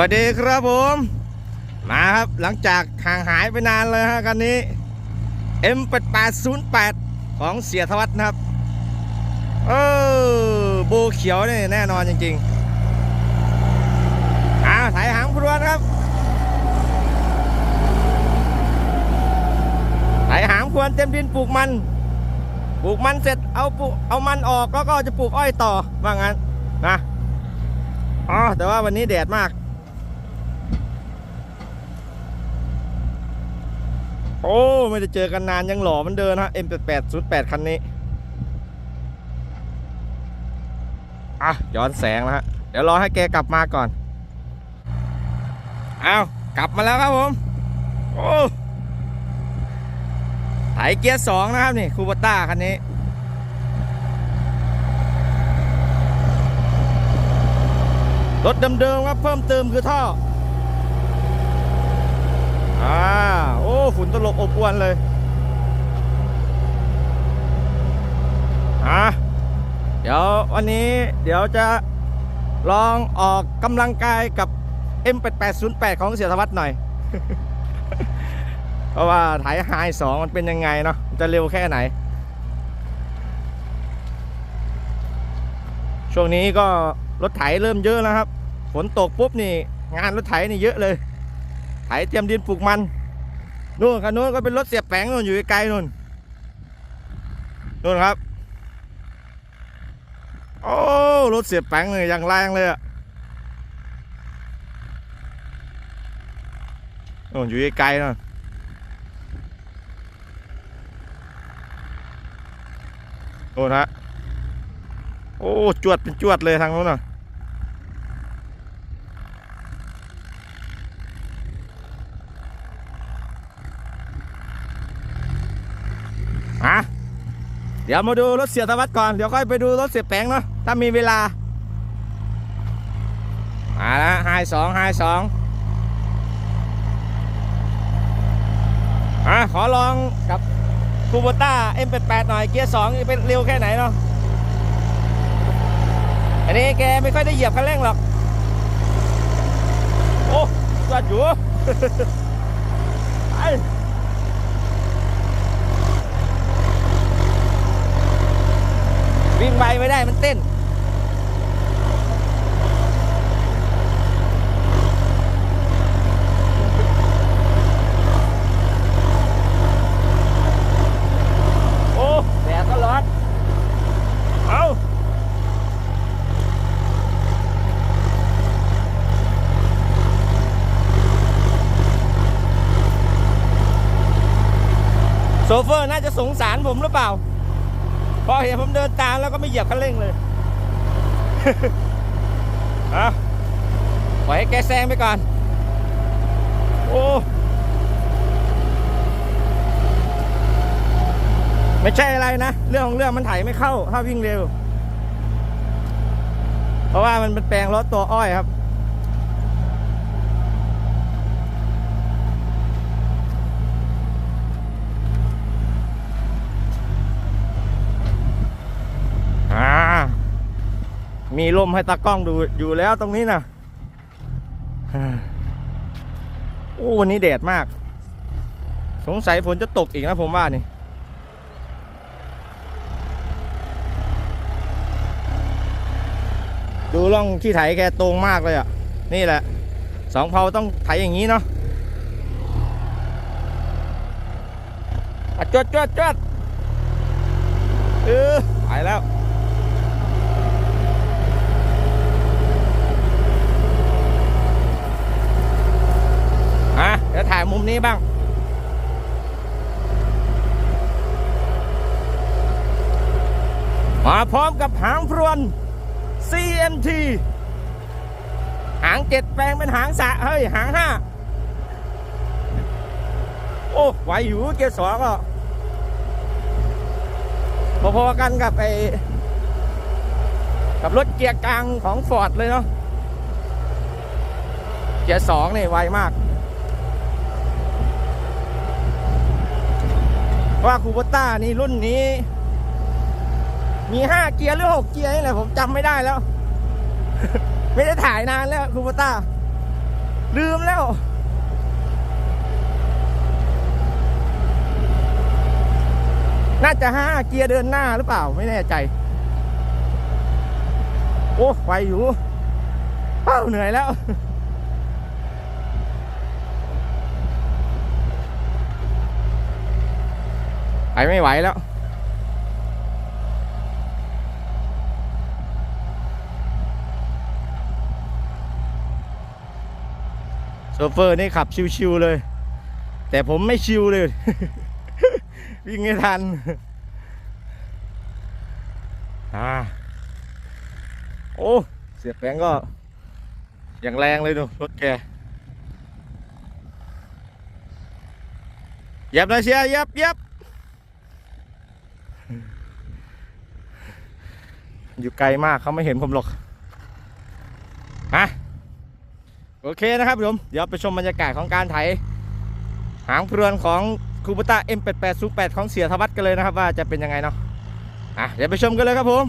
วัสดีครับผม มาครับหลังจากห่างหายไปนานเลยฮะคันนี้ M8808 ของเสียธวัฒนะครับ เออโบเขียวนี่แน่นอนจริงๆอ่าถ่ายหางพรวนครับถ่ายหางพรวนเต็มดินปลูกมัน ปลูกมันเสร็จเอาปลูกเอามันออกแล้วก็จะปลูกอ้อยต่อว่างั้นนะอ๋อแต่ว่าวันนี้แดดมาก โอ้ ไม่ได้เจอกันนานยังหล่อมันเดินฮะ M8808 คันนี้อะย้อนแสงแล้วฮะ เดี๋ยวรอให้แกกลับมาก่อน เอากลับมาแล้วครับผม โอ้ไถเกียร์สองนะครับนี่คูปต้าคันนี้รถเดิมๆครับเพิ่มเติมคือท่อ อ่าโอ้ฝุ่นตลบอบอวนเลยอะเดี๋ยววันนี้เดี๋ยวจะลองออกกำลังกายกับ M8808 ของเสียธวัฒน์หน่อย เพราะว่าถ่ายไฮสองมันเป็นยังไงเนาะมันจะเร็วแค่ไหน ช่วงนี้ก็รถไถเริ่มเยอะแล้วครับ ฝนตกปุ๊บนี่ งานรถไถนี่เยอะเลย ไถเตรียมดินปลูกมันนู่นคันนู้นก็เป็นรถเสียบแปงนู่นอยู่ไกลๆนู่นนู่นครับโอ้รถเสียบแปงเลยอย่างแรงเลยอะนู่นอยู่ไกลๆนู่นนู่นฮะโอ้จวดเป็นจวดเลยทางนู้นน่ะะเดี๋ยวมาดูรถเสียธวัฒน์ก่อน เดี๋ยวค่อยไปดูรถเสียแปงเนาะถ้ามีเวลา มาแล้วไฮสองไฮสองอะขอลองกับคูโบต้า M88 หน่อยเกียร์สองเป็นเร็วแค่ไหนเนาะอันนี้แกไม่ค่อยได้เหยียบคันเร่งหรอก โอ้จอดอยู่ ไป วิ่งไปไม่ได้มันเต้น โอ้แดดก็ร้อนเอาโซเฟอร์น่าจะสงสารผมหรือเปล่า พอเห็นผมเดินตามแล้วก็ไม่เหยียบคันเร่งเลยอาปล่อยให้แกแซงไปก่อน โอ้ไม่ใช่อะไรนะ เรื่องของเรื่องมันไถไม่เข้า ถ้าวิ่งเร็ว เพราะว่ามันเป็นแปลงรถตัวอ้อยครับ อ่า มีลมให้ตากล้องดูอยู่แล้วตรงนี้นะโอ้วันนี้แดดมาก สงสัยฝนจะตกอีกนะผมว่านี่ดูร่องที่ไถแกตรงมากเลยอะ นี่แหละสองเพาต้องไถอย่างนี้เนาะะจวดจวดจวดเออไปแล้ว อะเดี๋ยวถ่ายมุม นี้บ้าง มาพร้อมกับหางพรวน CMT หางเจ็ดแปลงเป็นหางสะเฮ้ย หางห้าโอ้ไหวอยู่เกียร์สองก็พอๆกันกับไอ้กับรถเกียร์กลางของฟอร์ดเลยเนาะเกียร์สองนี่ไวมาก ว่าคูโบต้านี่รุ่นนี้ มีห้าเกียร์หรือหกเกียร์นี่แหละผมจำไม่ได้แล้ว ไม่ได้ถ่ายนานแล้วคูโบต้าลืมแล้วน่าจะห้าเกียร์เดินหน้าหรือเปล่าไม่แน่ใจ โอ้ไวอยู่เอ้าเหนื่อยแล้ว ไปไม่ไหวแล้ว โซเฟอร์นี่ขับชิวๆเลย แต่ผมไม่ชิวเลย วิ่งไม่ทัน อ่า โอ้ เสียบแปงก็ อย่างแรงเลยดูรถแกเยับเลยเชียเยับเยับ อยู่ไกลมากเขาไม่เห็นผมหรอกฮะโอเคนะครับผมเดี๋ยวไปชมบรรยากาศของการไถ หางเพลือนของคูปต้า M8808 ของเสียธวัฒน์กันเลยนะครับ ว่าจะเป็นยังไงเนาะอะเดี๋ยวไปชมกันเลยครับผม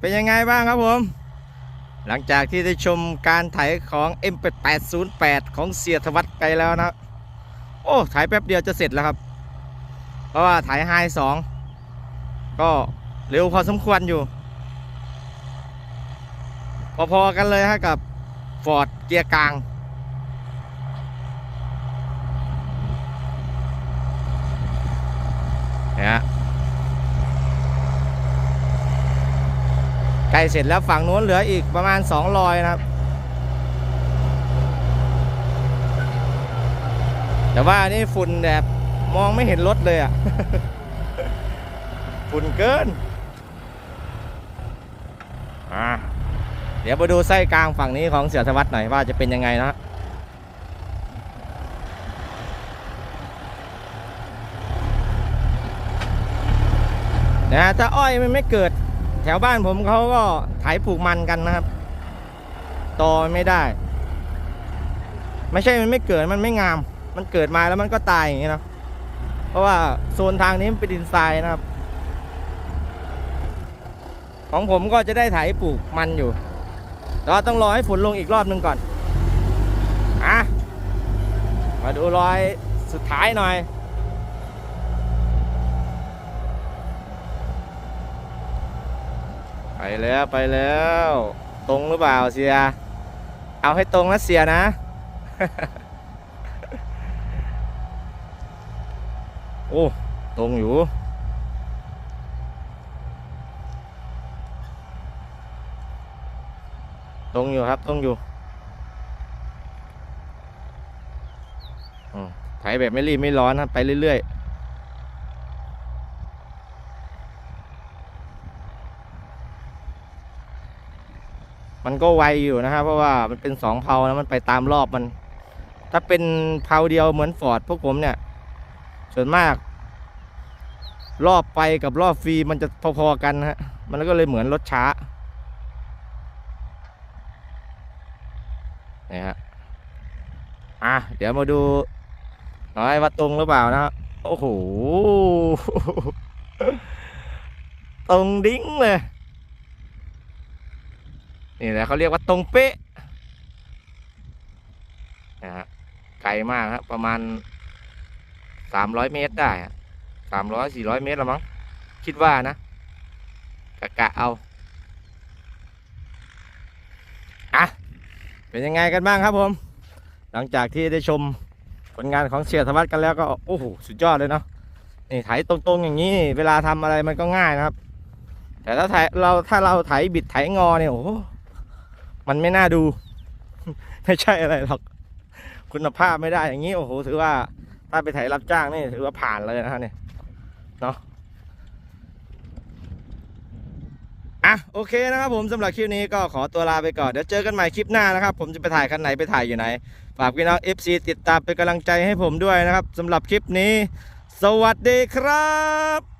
เป็นยังไงบ้างครับผม หลังจากที่ได้ชมการไถของ M8808 ของเสียธวัฒน์ไปแล้วนะ โอ้ไถแป๊บเดียวจะเสร็จแล้วครับ เพราะว่าไถไฮสองก็เร็วพอสมควรอยู่ พอๆกันเลยฮะกับฟอร์ดเกียร์กลางเนี่ยฮะ ใกล้เสร็จแล้วฝั่งนู้นเหลืออีกประมาณ2รอยนะครับ แต่ว่านี่ฝุ่นแบบมองไม่เห็นรถเลยอะ่ะ ฝุ่นเกินอ่าเดี๋ยวไปดูไส้กลางฝั่งนี้ของเสียธวัฒน์หน่อยว่าจะเป็นยังไงนะนะถ้าอ้อยมันไม่เกิด แถวบ้านผมเขาก็ไถปลูกมันกันนะครับตอไม่ได้ ไม่ใช่มันไม่เกิดมันไม่งาม มันเกิดมาแล้วมันก็ตายอย่างนี้นะเพราะว่าโซนทางนี้มันเป็นดินทรายนะครับ ของผมก็จะได้ไถปลูกมันอยู่แต่ว่าต้องรอให้ฝนลงอีกรอบหนึ่งก่อนอะมาดูรอยสุดท้ายหน่อย ไปแล้วไปแล้ว ตรงหรือเปล่าเสีย เอาให้ตรงนะเสียนะ โอ้ ตรงอยู่ตรงอยู่ครับตรงอยู่อไถแบบไม่รีบไม่ร้อนนะไปเรื่อยๆ มันก็ไวอยู่นะครับ เพราะว่ามันเป็นสองเพลานะมันไปตามรอบมัน ถ้าเป็นเพลาเดียวเหมือนฟอร์ดพวกผมเนี่ย ส่วนมาก รอบไปกับรอบฟรีมันจะพอๆกันฮะ มันก็เลยเหมือนรถช้านี่ฮะอะเดี๋ยวมาดูน่อยว่าตรงหรือเปล่านะโอ้โห ตรงดิ้งเลย นี่แหละเขาเรียกว่าตรงเป๊ะนะฮะไกลมากครับประมาณสามร้อยเมตรได้สามร้อยสี่ร้อยเมตรละมั้งคิดว่านะกะกะเอาอะเป็นยังไงกันบ้างครับผม หลังจากที่ได้ชมผลงานของเสียธวัฒน์กันแล้วก็โอ้โหสุดยอดเลยเนาะนี่ไถตรงๆอย่างนี้ เวลาทำอะไรมันก็ง่ายนะครับ แต่ถ้าไถเราถ้าเราไถบิดไถงอเนี่ยโอ้ มันไม่น่าดู ไม่ใช่อะไรหรอก คุณภาพไม่ได้อย่างนี้ โอ้โหถือว่าถ้าไปไถรับจ้างนี่ถือว่าผ่านเลยนะฮะเนี่ยเนาะอะโอเคนะครับผมสำหรับคลิปนี้ก็ขอตัวลาไปก่อน เดี๋ยวเจอกันใหม่คลิปหน้านะครับ ผมจะไปถ่ายคันไหนไปถ่ายอยู่ไหน ฝากพี่น้อง FC ติดตามเป็นกำลังใจให้ผมด้วยนะครับสำหรับคลิปนี้ สวัสดีครับ